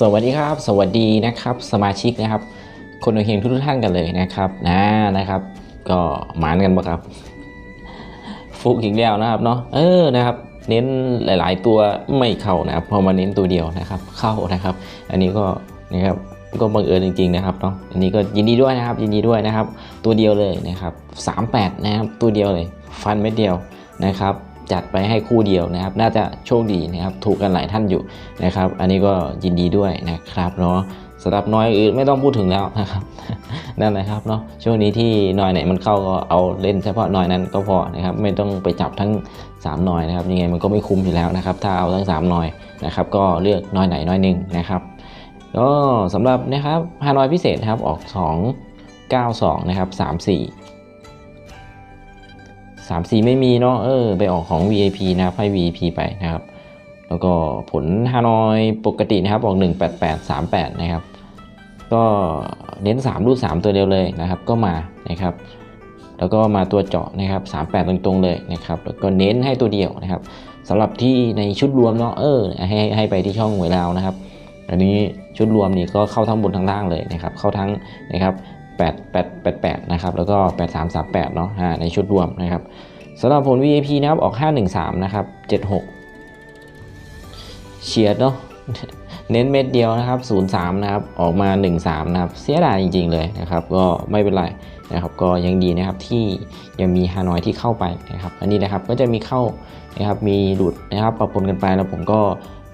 สวัสดีครับ สวัสดีนะครับ สมาชิกนะครับ คนดวงเฮงทุกท่านกันเลยนะครับนะนะครับ ก็หมานกันบ่ครับ ฟุกอีกแล้วนะครับเนาะเออนะครับ เน้นหลาย ๆ ตัวไม่เข้านะครับพอมาเน้นตัวเดียวนะครับ เข้านะครับ อันนี้ก็นะครับก็บังเอิญจริง ๆ นะครับเนาะอันนี้ก็ยินดีด้วยนะครับ ยินดีด้วยนะครับ ตัวเดียวเลยนะครับ38 นะครับ ตัวเดียวเลย ฟันเม็ดเดียวนะครับ จัดไปให้คู่เดียวนะครับ น่าจะโชคดีนะครับ ถูกกันหลายท่านอยู่นะครับ อันนี้ก็ยินดีด้วยนะครับเนาะสำหรับน้อยอื่นไม่ต้องพูดถึงแล้วนะครับนั่นแหละครับเนาะช่วงนี้ที่น่อยไหนมันเข้าก็เอาเล่นเฉพาะน่อยนั้นก็พอนะครับ ไม่ต้องไปจับทั้ง3หน่อยนะครับยังไงมันก็ไม่คุ้มอยู่แล้วนะครับ ถ้าเอาทั้ง3หน่อยนะครับ ก็เลือกน่อยไหนน่อยหนึ่งนะครับก็สำหรับนะครับฮานอยพิเศษนะครับออก 2 9 2นะครับ 34 ไม่มีเนาะเออไปออกของ VIP นะครับให้ VIP ไปนะครับ แล้วก็ผลฮานอยปกตินะครับออก18838นะครับก็เน้น 3 รูด 3 ตัวเดียวเลยนะครับ ก็มานะครับ แล้วก็มาตัวเจาะนะครับ 38 ตรงๆเลยนะครับแล้วก็เน้นให้ตัวเดียวนะครับสำหรับที่ในชุดรวมเนาะเออให้ให้ไปที่ช่องหวยลาวนะครับอันนี้ชุดรวมนี่ก็เข้าทั้งบนทั้งล่างเลยนะครับ เข้าทั้งนะครับ 8 8 8 8 นะครับ แล้วก็ 8 3 3 8 เนาะในชุดรวมนะครับสำหรับผล VIP นะครับ ออก 513 นะครับ 76 เฉียดเนาะเน้นเม็ดเดียวนะครับ 03 นะครับ ออกมา 13 นะครับ เสียดายจริง ๆ เลยนะครับ ก็ไม่เป็นไรนะครับ ก็ยังดีนะครับที่ยังมีฮานอยที่เข้าไปนะครับ อันนี้นะครับก็จะมีเข้านะครับ มีหลุดนะครับปะปนกันไปแล้วผมก็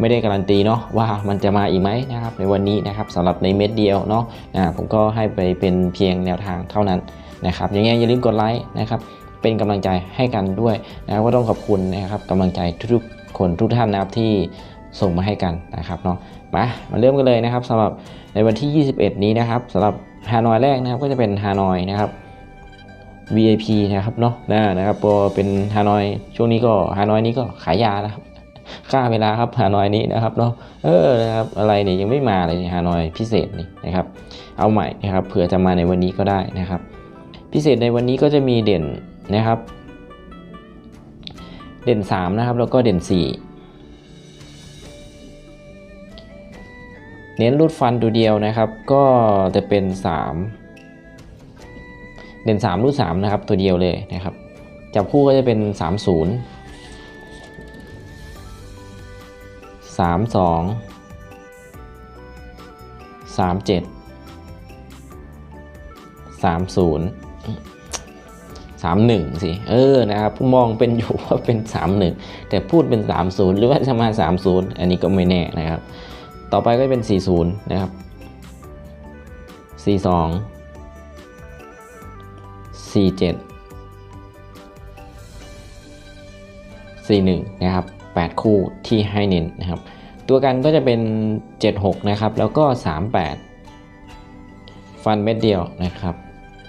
ไม่ได้การันตีเนาะว่ามันจะมาอีกไหมนะครับในวันนี้นะครับสำหรับในเม็ดเดียวเนาะอ่าผมก็ให้ไปเป็นเพียงแนวทางเท่านั้นนะครับยังไงอย่าลืมกดไลค์นะครับเป็นกำลังใจให้กันด้วยนะครับก็ต้องขอบคุณนะครับกำลังใจทุกๆคนทุกท่านนะครับที่ส่งมาให้กันนะครับเนาะมามาเริ่มกันเลยนะครับสำหรับในวันที่ 21 นี้นะครับสำหรับฮานอยแรกนะครับก็จะเป็นฮานอยนะครับ VIP นะครับเนาะนะนะครับพอเป็นฮานอยช่วงนี้ก็ฮานอยนี้ก็ขายยานะครับ ค่าเวลาครับฮานอยนี้นะครับเนาะเออนะครับอะไรเนี่ยยังไม่มาเลยฮานอยพิเศษนี่นะครับ เอาใหม่นะครับเผื่อจะมาในวันนี้ก็ได้นะครับ พิเศษในวันนี้ก็จะมีเด่นนะครับ เด่น 3 นะครับ แล้วก็เด่น 4 เน้นรูดฟันตัวเดียวนะครับ ก็จะเป็น 3 เด่น 3 รูด3นะครับตัวเดียวเลยนะครับจับคู่ก็จะเป็น 30 32 37 30สามหนึ่งสิ เออ นะครับมองเป็นอยู่ว่าเป็นสามหนึ่งแต่พูดเป็นสามศูนย์หรือว่าจะมาสามศูนย์อันนี้ก็ไม่แน่นะครับ ต่อไปก็เป็นสี่ศูนย์นะครับสี่สองสี่เจ็ดสี่หนึ่งนะครับ แปดคู่ที่ให้เน้นนะครับ ตัวกันก็จะเป็นเจ็ดหกนะครับ แล้วก็สามแปดฟันเม็ดเดียวนะครับ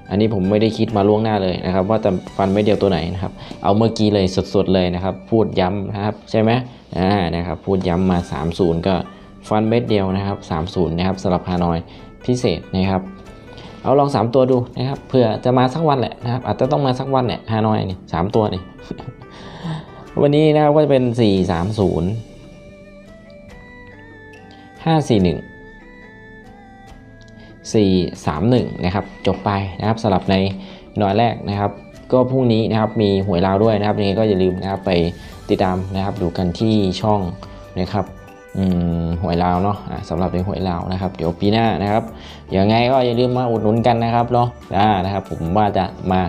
อันนี้ผมไม่ได้คิดมาล่วงหน้าเลยนะครับ ว่าจะฟันไม่เดียวตัวไหนนะครับ เอาเมื่อกี้เลยสดๆเลยนะครับ พูดย้ำนะครับใช่ไหมอ่านะครับ พูดย้ำมา 30 ก็ฟันเม็ดเดียวนะครับ 30 นะครับสำหรับฮานอยพิเศษนะครับ เอาลอง 3 ตัวดูนะครับเผื่อจะมาสักวันแหละนะครับ อาจจะต้องมาสักวันเนี่ยฮานอยนี่สามตัวนี่ วันนี้นะครับก็จะเป็น 4 3 0 5 4 1 4 3 1 นะครับ จบไปนะครับสำหรับในหน่อยแรกนะครับ ก็พรุ่งนี้นะครับมีหวยลาวด้วยนะครับยังไงก็อย่าลืมนะครับไปติดตามนะครับดูกันที่ช่องนะครับหวยลาวเนาะะสำหรับในหวยลาวนะครับ เดี๋ยวปีหน้านะครับยังไงก็อย่าลืมมาอุดหนุนกันนะครับเนาะอ่านะครับ ผมว่าจะมา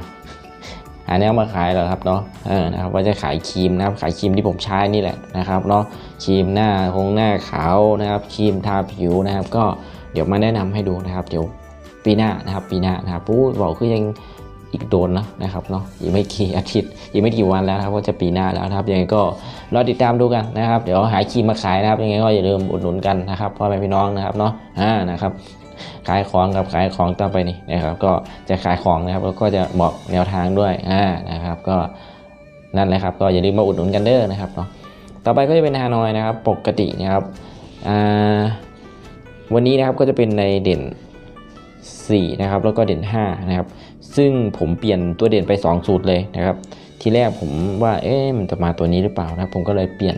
หาแนวมาขายแล้วครับเนาะเออนะครับว่าจะขายครีมนะครับขายครีมที่ผมใช้นี่แหละนะครับเนาะครีมหน้าคงหน้าขาวนะครับครีมทาผิวนะครับ ก็เดี๋ยวมาแนะนำให้ดูนะครับเดี๋ยวปีหน้านะครับปีหน้านะครับปูบอกคือยังอีกโดนนะนะครับเนาะอีกไม่กี่อาทิตย์อีกไม่กี่วันแล้วครับก็จะปีหน้าแล้วนะครับยังไงก็รอติดตามดูกันนะครับ เดี๋ยวหาครีมมาขายนะครับยังไงก็อย่าลืมอุดหนุนกันนะครับพ่อแม่พี่น้องนะครับเนาะอ่านะครับ ขายของกับขายของต่อไปนี่นะครับก็จะขายของนะครับแล้วก็จะบอกแนวทางด้วยอ่านะครับก็นั่นแหละครับก็อย่าลืมมาอุดหนุนกันเด้อนะครับเนาะต่อไปก็จะเป็นฮานอยนะครับปกตินะครับอ่าวันนี้นะครับก็จะเป็นในเด่น4นะครับแล้วก็เด่น5นะครับซึ่งผมเปลี่ยนตัวเด่นไป 2 สูตรเลยนะครับ ทีแรกผมว่าเอ๊ะมันจะมาตัวนี้หรือเปล่านะครับผมก็เลยเปลี่ยน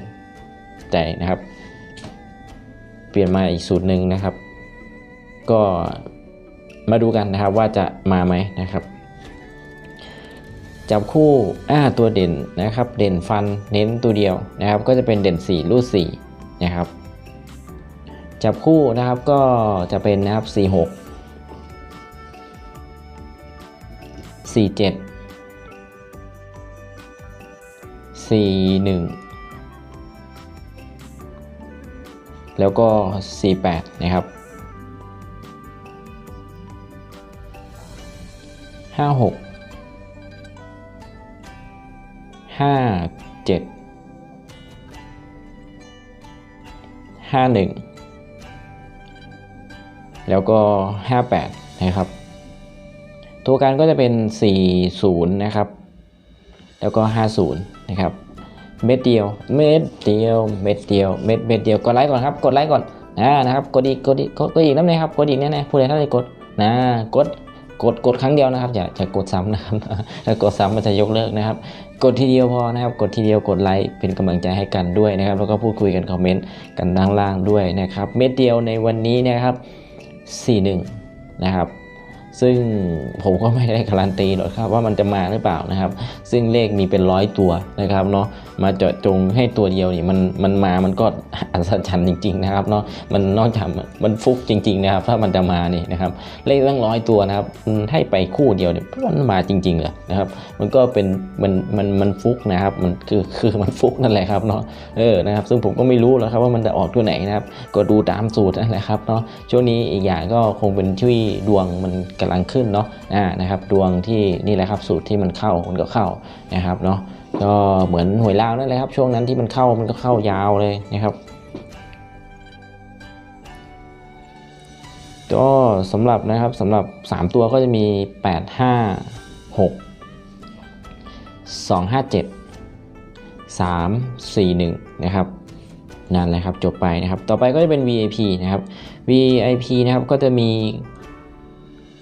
ใจนะครับ เปลี่ยนมาอีกสูตรหนึ่งนะครับ ก็มาดูกันนะครับว่าจะมาไหมนะครับ จับคู่อ่าตัวเด่นนะครับ เด่นฟันเน้นตัวเดียวนะครับ ก็จะเป็นเด่น 4 รูด4นะครับ จับคู่นะครับก็จะเป็นนะครับ 4 6 4 7 4 1 แล้วก็ 48 นะครับ 56ห้าเจ็ดห้าหนึ่งแล้วก็ห้าแปดนะครับ ตัวการก็จะเป็นสี่ศูนย์นะครับ แล้วก็ห้าศูนย์นะครับ เม็ดเดียว เม็ดเดียว เม็ดเดียว เม็ด เม็ดเดียว กดไลค์ก่อนครับ กดไลค์ก่อน นะ นะครับ กดอีก กดอีก กดกดอีกน้ำเลยครับ กดอีกแน่ๆผู้ใดท่านใดกด นะ กด กดกดครั้งเดียวนะครับอย่าจะกดซ้ำนะครับถ้ากดซ้ำมันจะยกเลิกนะครับ กดทีเดียวพอนะครับ กดทีเดียวกดไลค์เป็นกำลังใจให้กันด้วยนะครับ แล้วก็พูดคุยกันคอมเมนต์กันด้านล่างด้วยนะครับ เม็ดเดียวในวันนี้นะครับ 41 นะครับ ซึ่งผมก็ไม่ได้การันตีหรอกครับว่ามันจะมาหรือเปล่านะครับ ซึ่งเลขมีเป็นร้อยตัวนะครับเนาะมาเจาะจงให้ตัวเดียวนี่มันมันมามันก็อัศจรรย์จริง ๆ นะครับเนาะมันนอกจากมันฟุกจริง ๆ นะครับ ถ้ามันจะมานี่นะครับเลขตั้งร้อยตัวนะครับให้ไปคู่เดียวเนี่ยมันมาจริงๆเหรอนะครับ มันก็เป็นมันมันมันฟุกนะครับมันคือคือมันฟุกนั่นแหละครับเนาะเออนะครับ ซึ่งผมก็ไม่รู้แล้วครับว่ามันจะออกตัวไหนนะครับ ก็ดูตามสูตรนั่นแหละครับเนาะช่วงนี้อีกอย่างก็คงเป็นที่ดวงมันกำลังขึ้นเนาะนะครับดวงที่นี่แหละครับสูตรที่มันเข้ามันก็เข้านะครับเนาะก็เหมือนหวยลาวนั่นแหละครับ ช่วงนั้นที่มันเข้ามันก็เข้ายาวเลยนะครับก็สำหรับนะครับสำหรับ 3 ตัวก็จะมี 8 5 6 2 5 7 3 4 1 นะครับนั่นแหละครับจบไปนะครับ ต่อไปก็จะเป็น VIP นะครับ VIP นะครับก็จะมี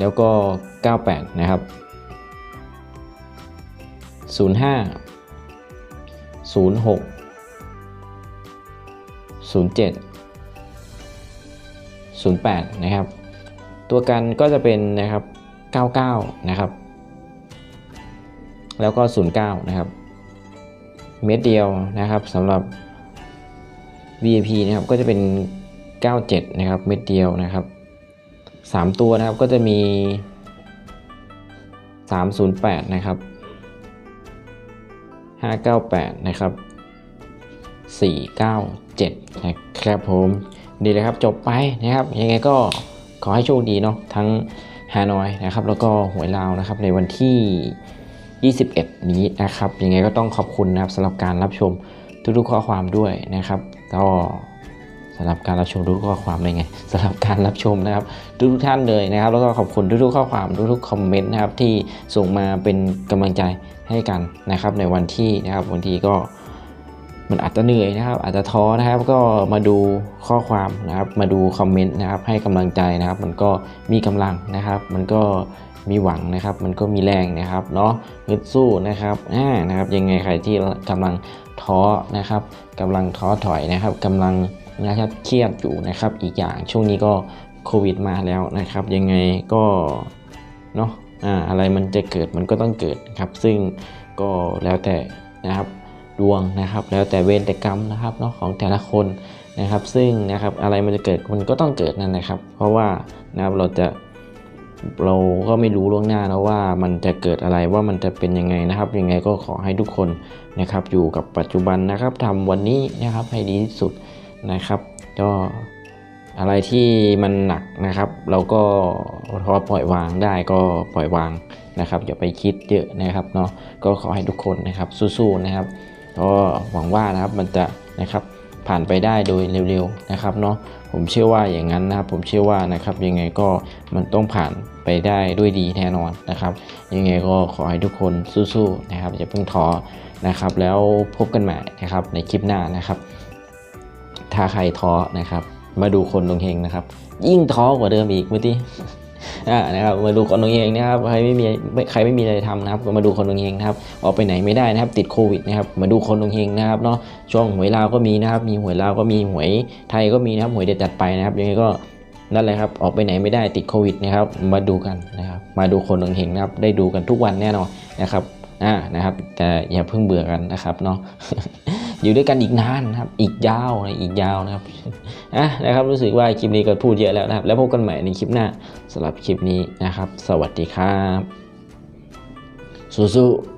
แล้วก็ 98 นะครับ 05 06 07 08 นะครับ ตัวกันก็จะเป็นนะครับ 99 นะครับ แล้วก็ 09 นะครับ เม็ดเดียวนะครับสำหรับ VIP นะครับก็จะเป็น 97 นะครับ เม็ดเดียวนะครับ 3 ตัวนะครับก็จะมี 308 นะครับ 598 นะครับ 497 นะครับผมดีเลยครับจบไปนะครับยังไงก็ขอให้โชคดีเนาะทั้งฮานอยนะครับแล้วก็หวยลาวนะครับในวันที่ 21 นี้นะครับยังไงก็ต้องขอบคุณนะครับสำหรับการรับชมทุกๆข้อความด้วยนะครับก็ำหรับการรับชมทุกข้อความเลยไงสำหรับการรับชมนะครับทุกท่านเลยนะครับ แล้วก็ขอบคุณทุกๆข้อความทุกๆคอมเมนต์นะครับที่ส่งมาเป็นกำลังใจให้กันนะครับ ในวันที่นะครับบางทีก็มันอาจจะเหนื่อยนะครับ อาจจะท้อนะครับก็มาดูข้อความนะครับ มาดูคอมเมนต์นะครับ ให้กำลังใจนะครับ มันก็มีกำลังนะครับ มันก็มีหวังนะครับ มันก็มีแรงนะครับเนาะฮึดสู้นะครับอ่านะครับ ยังไงใครที่กำลังท้อนะครับกำลังท้อถอยนะครับกำลัง นะครับเครียดอยู่นะครับ อีกอย่างช่วงนี้ก็โควิดมาแล้วนะครับ ยังไงก็เนาะอ่าอะไรมันจะเกิดมันก็ต้องเกิดครับ ซึ่งก็แล้วแต่นะครับดวงนะครับ แล้วแต่เวรแต่กรรมนะครับเนาะของแต่ละคนนะครับ ซึ่งนะครับอะไรมันจะเกิดมันก็ต้องเกิดนั่นนะครับ เพราะว่านะครับเราจะเราก็ไม่รู้ล่วงหน้าแล้วว่ามันจะเกิดอะไรว่ามันจะเป็นยังไงนะครับ ยังไงก็ขอให้ทุกคนนะครับอยู่กับปัจจุบันนะครับทำวันนี้นะครับให้ดีที่สุด นะครับ ก็อะไรที่มันหนักนะครับ เราก็พอปล่อยวางได้ก็ปล่อยวางนะครับอย่าไปคิดเยอะนะครับเนาะก็ขอให้ทุกคนนะครับสู้ๆนะครับก็หวังว่านะครับมันจะนะครับผ่านไปได้โดยเร็วๆนะครับเนาะผมเชื่อว่าอย่างนั้นนะครับ ผมเชื่อว่านะครับยังไงก็มันต้องผ่านไปได้ด้วยดีแน่นอนนะครับ ยังไงก็ขอให้ทุกคนสู้ๆนะครับอย่าเพิ่งท้อนะครับ แล้วพบกันใหม่นะครับในคลิปหน้านะครับ ถ้าใครท้อนะครับ มาดูคนดวงเฮงนะครับ ยิ่งท้อกว่าเดิมอีกเมื่อกี้อ่านะครับมาดูคนดวงเฮงนะครับใครไม่มีไม่ใครไม่มีอะไรทำนะครับก็มาดูคนดวงเฮงนะครับออกไปไหนไม่ได้นะครับ ติดโควิดนะครับมาดูคนดวงเฮงนะครับเนาะช่วงหวยลาวก็มีนะครับ มีหวยลาวก็มีหวยไทยก็มีนะครับหวยเด็ดจัดไปนะครับยังไงก็นั่นแหละครับออกไปไหนไม่ได้ติดโควิดนะครับมาดูกันนะครับ มาดูคนดวงเฮงนะครับได้ดูกันทุกวันแน่นอนนะครับอ่านะครับ แต่อย่าเพิ่งเบื่อกันนะครับเนาะ อยู่ด้วยกันอีกนานนะครับ อีกยาวนะอีกยาวนะครับอะนะครับ รู้สึกว่าคลิปนี้ก็พูดเยอะแล้วนะครับ แล้วพบกันใหม่ในคลิปหน้าสำหรับคลิปนี้นะครับ สวัสดีครับสู้ๆ